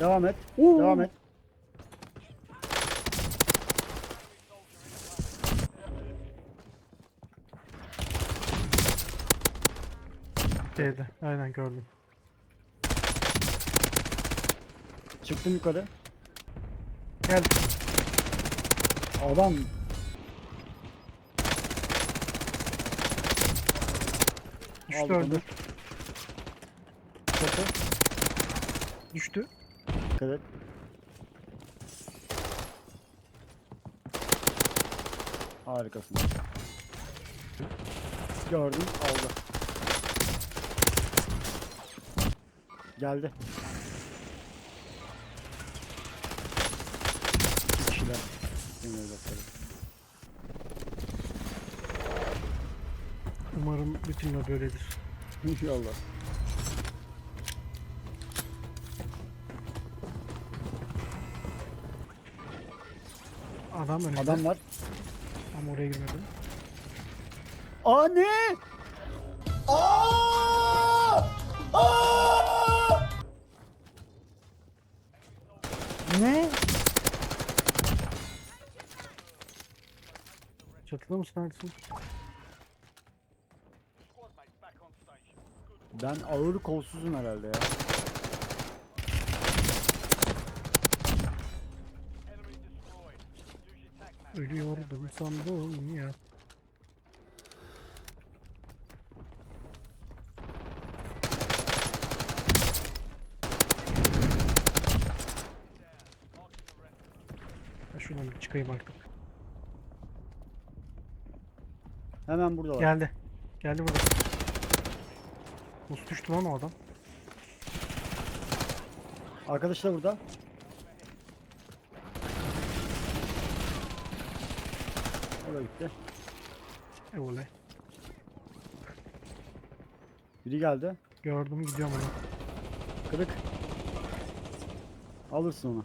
Devam et. Oo. Devam et. Şeyde. Aynen gördüm. Çıktım yukarı. Gel. Adam Düştü Aldım öldü. Düştü. Dikkat et. Harikasın. Gördüm. Aldı. Geldi. İki kişiler. Yemin. Umarım bütün o böyledir. İnşallah. Adam önümde. Adam var. Ama oraya girmedim. Aa ne? Ne? Çatıda mısın Ersin? Ben ağır kolsuzum herhalde ya. Ölüyordum sandım ya. Şuradan bir çıkayım artık. Hemen burada var. Geldi. Geldi burada. Nasıl düştü lan o adam? Arkadaş da burada. O da gitti. Olay. Biri geldi. Gördüm gidiyorum ona. Kırık. Alırsın onu.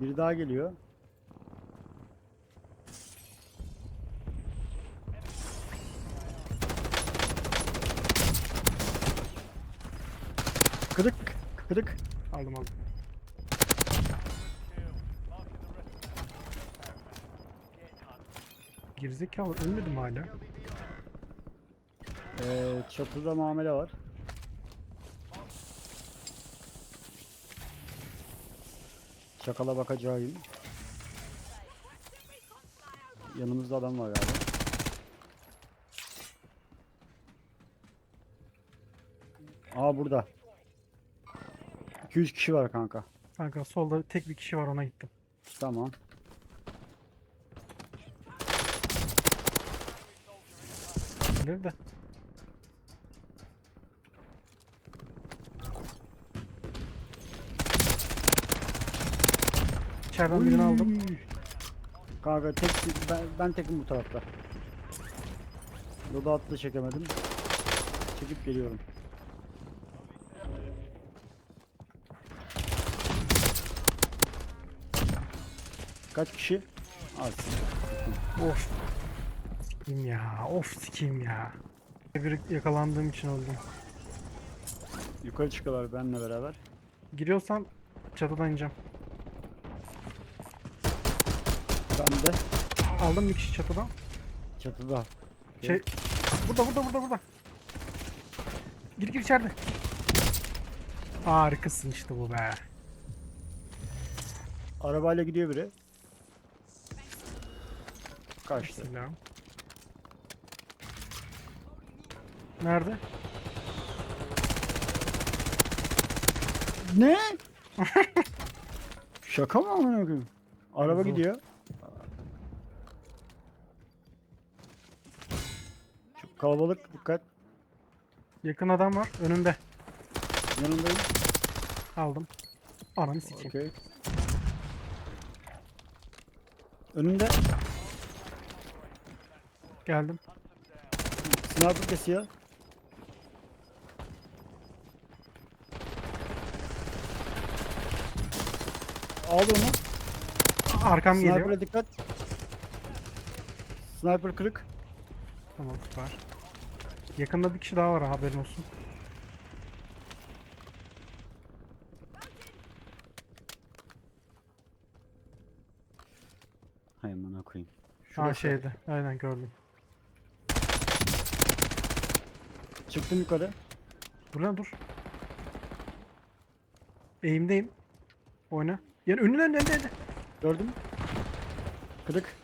Biri daha geliyor. Kırık, kırık. Aldım aldım. Gerizekalı ölmedi mi hala? Ee, çatıda muamele var. Çakala bakacağım. Yanımızda adam var galiba. Aa burada. 200 kişi var kanka. Kanka solda tek bir kişi var ona gittim. Tamam. Gelir de. İçeriden birini aldım. Kanka tek ben, ben tekim bu tarafta. Loda attı çekemedim. Çekip geliyorum. Kaç kişi? Az. Of. Sikeyim ya. Of sikeyim ya. Bir yakalandığım için öldüm. Yukarı çıkıyorlar benimle beraber. Giriyorsan çatıdan ineceğim. Ben de Aldım bir kişi çatıdan. çatıda. Şey burada burada burada burada. Gir gir içeride. Harikasın işte bu be. Arabayla gidiyor biri. Kaçtı. Silah. Nerede? Ne? Şaka mı amına koyayım? Araba Zor. gidiyor. Çok kalabalık dikkat. Yakın adam var önümde. Yanındayım. Aldım. Ananı sikeyim. Okey. Önünde Geldim. sniper kesiyor. Al onu. Arkam geliyor. Sniper'e dikkat. Sniper kırık. Tamam süper. Yakında bir kişi daha var haberin olsun. Hay amına koyayım. Ha Şurası. şeyde. Aynen gördüm. Çıktım yukarı. Dur lan dur. Eğimdeyim. Oyna. Yani önüne önüne önüne. Gördüm. Kırık.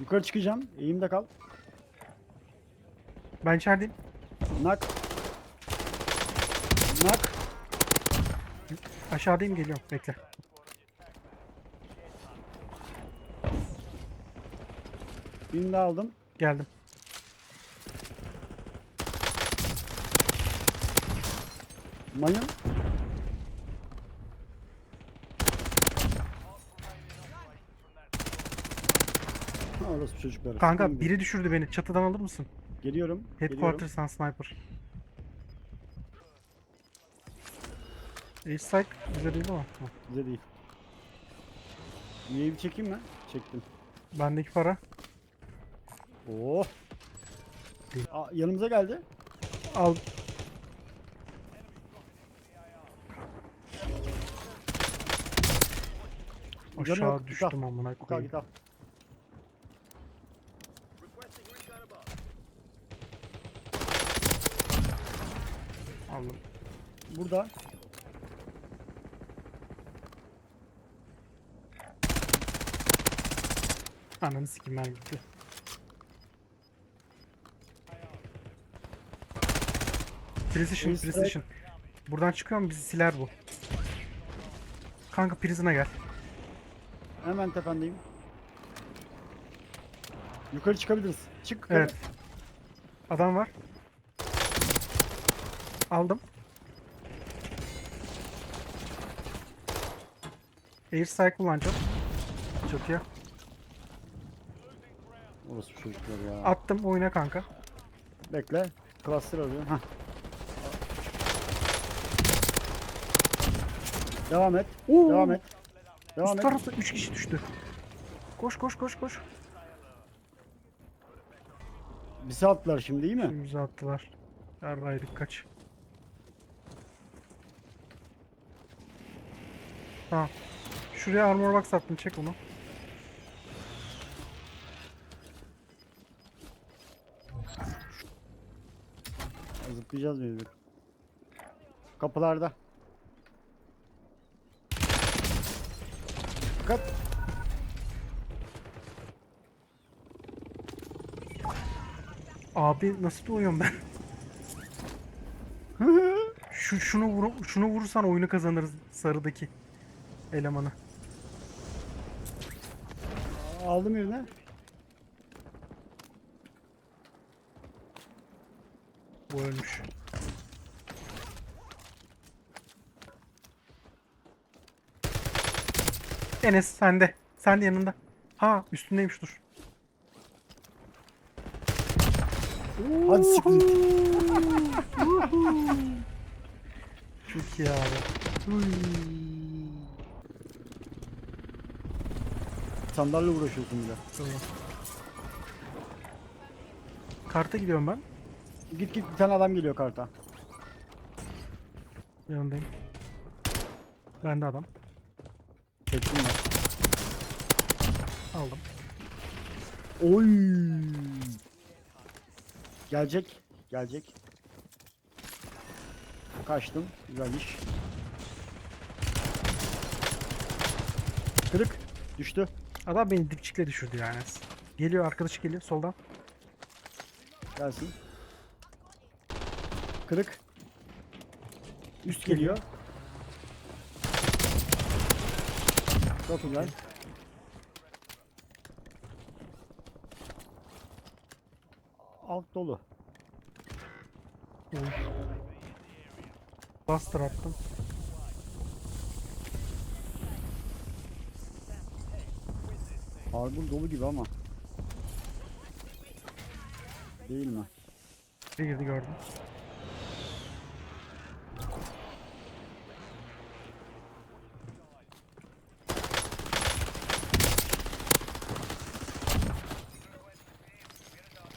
Yukarı çıkacağım. Eğimde kal. Ben içerideyim. Nak. Nak. Aşağıdayım geliyorum. Bekle. Birini de aldım. Geldim. Mayın. Ha, orası çocuklar. Kanka biri düşürdü beni. Çatıdan alır mısın? Geliyorum. Headquarters'tan sniper. Ace strike bize değil ama. Geliyorum. Bize değil. UAV çekeyim mi? Çektim. Bendeki para. Oh. Aa, yanımıza geldi. Al. Canı Aşağı yok, git al. düştüm amına Git al koyayım. git al. Aldım. Burada. Ananı sikeyim ben gitti. Precision, precision. Buradan çıkıyorum bizi siler bu. Kanka prison'a gel. Hemen tependeyim. Yukarı çıkabiliriz. Çık. yukarı. Evet. Adam var. Aldım. Air strike kullanacağım. Çatıya. Orası çocuklar ya. Attım oyuna kanka. Bekle. Cluster arıyor. Hah. Devam et. Oo! Devam et. Devam Üst et. tarafta 3 kişi düştü. Koş koş koş koş. Bizi attılar şimdi değil mi? Önümüze attılar. Yarraydık kaç. Tamam. Şuraya armor box attım çek onu. Zıplayacağız mecbur. Kapılarda. Dikkat. Abi nasıl doğuyorum ben? Şu şunu vur şunu vurursan oyunu kazanırız sarıdaki elemanı. Aldım yerine. Bu ölmüş. Enes sende. Sen de yanında. Ha üstündeymiş dur. Hadi siktir. Çok iyi abi. Sandalye uğraşıyorsun bile. Tamam. Karta gidiyorum ben. Git git bir tane adam geliyor karta. Yanındayım. Ben de adam. Çektim ben. Aldım. Oy. Gelecek. Gelecek. Kaçtım. Güzel iş. Kırık. Düştü. Adam beni dipçikle düşürdü yani. Geliyor arkadaşı geliyor soldan. Gelsin. Kırık. Üst Geliyor. geliyor. Çok güzel. Dolu. Oy. Buster attım. Harbur dolu gibi ama. Değil mi? Bir girdi gördüm.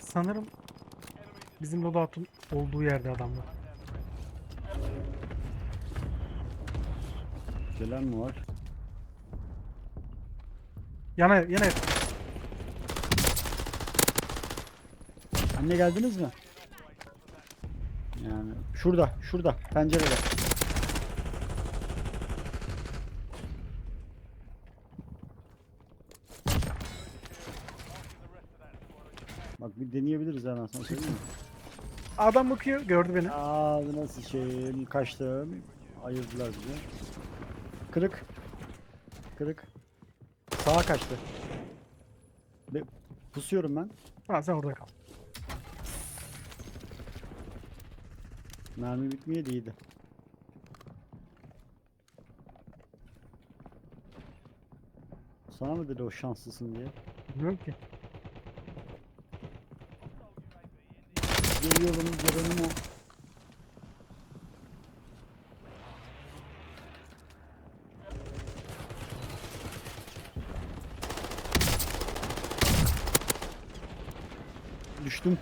Sanırım bizim loadout'un olduğu yerde adamlar. Gelen mi var? Yana ev, yana ev. Anne geldiniz mi? Yani şurada, şurada, pencerede. Bak bir deneyebiliriz ha ben sana söyleyeyim mi? Adam bakıyor, gördü beni. Aa nasıl şeyim kaçtım. Ayırdılar bizi. Kırık. Kırık. Sağa kaçtı. Be pusuyorum ben. Ha sen orada kal. Mermi bitmeye değildi. Sana mı dedi o şanslısın diye? Bilmiyorum ki. Geliyorum Geronimo. Düştüm.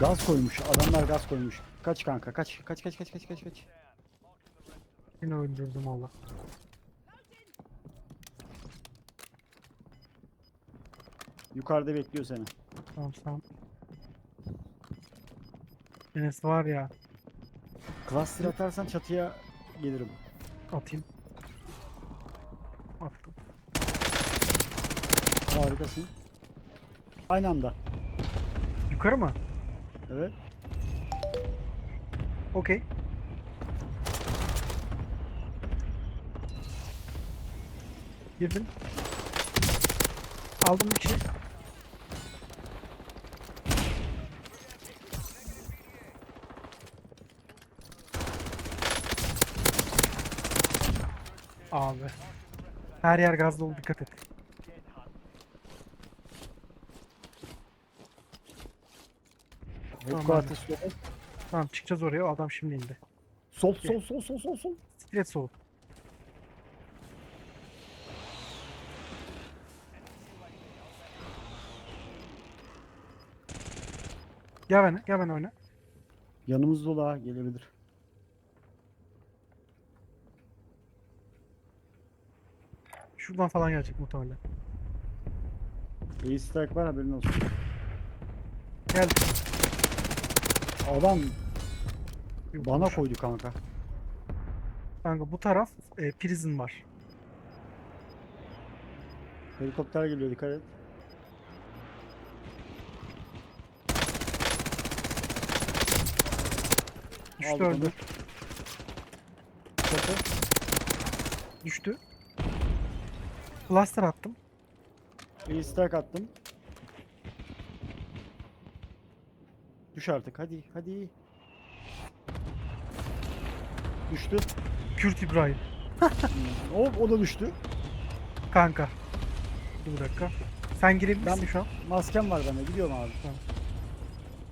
Gaz koymuş. Adamlar gaz koymuş. Kaç kanka kaç. Kaç kaç kaç kaç kaç kaç. Yine öldürdüm valla. Yukarıda bekliyor seni. Tamam tamam. Enes var ya Cluster atarsan çatıya gelirim. atayım. Attım. Harikasın. Aynı anda. Yukarı mı? Evet. Okey. Girdim. Aldım bir şey. Abi. Her yer gaz dolu dikkat et. Tamam, sol. Tamam çıkacağız oraya o adam şimdi indi. Sol sol sol sol sol sol. Stilet soğuk. Gel bana, gel bana oyna. Yanımız dolu ha gelebilir. Şuradan falan gelecek muhtemelen. Ace strike var haberin olsun. Gel. Adam Bir bana konuş. koydu kanka. Kanka bu taraf e, prison var. Helikopter geliyor dikkat et. Düştü Aldık öldü. onu. Çatı. Düştü. Cluster attım. Ace strike attım. Düş artık hadi hadi. Düştü. Kürt İbrahim. o, o da düştü. Kanka. Dur bir dakika. Sen girebilirsin Ben- şu an. Maskem var bende gidiyorum abi.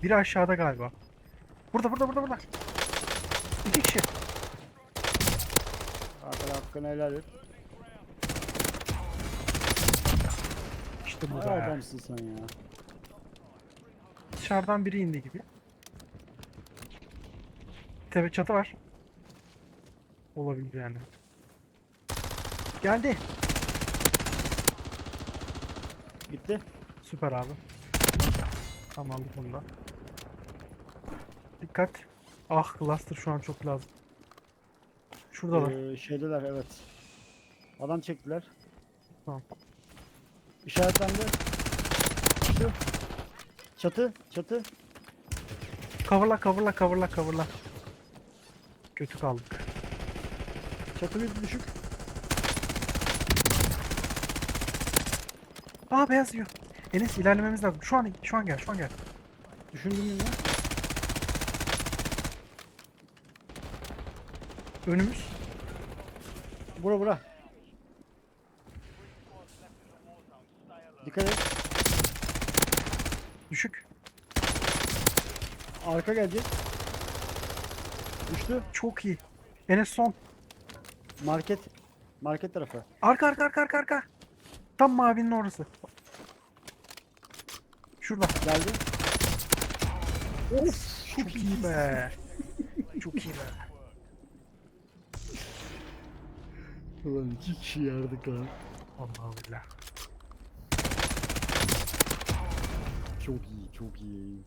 Biri aşağıda galiba. Burada burada burada burada. İki kişi. Arkada hakkını helal et. İşte Ne burada. adamsın sen ya. Dışarıdan biri indi gibi. Tepe çatı var. Olabilir yani. Geldi. Gitti. Süper abi. Tamam aldık bunu da. Dikkat. Ah cluster şu an çok lazım. Şuradalar. Ee, şeydeler evet. Adam çektiler. Tamam. İşaretlendi. Düştü. Çatı, çatı. Coverla coverla coverla coverla. Kötü kaldık. Çatı bir düşük. Aa beyaz yiyor. Enes ilerlememiz lazım. Şu an şu an gel şu an gel. Düşündüm mü? Önümüz. Bura bura. Dikkat et. Düşük. Arka gelecek. Düştü. Çok iyi. Enes son. Market. Market tarafı. Arka arka arka arka arka. Tam mavinin orası. şurada. Geldi. Of çok iyi be. Çok iyi be. Ulan iki kişi yardık ha. Vallahi billah. Çok iyi çok iyi.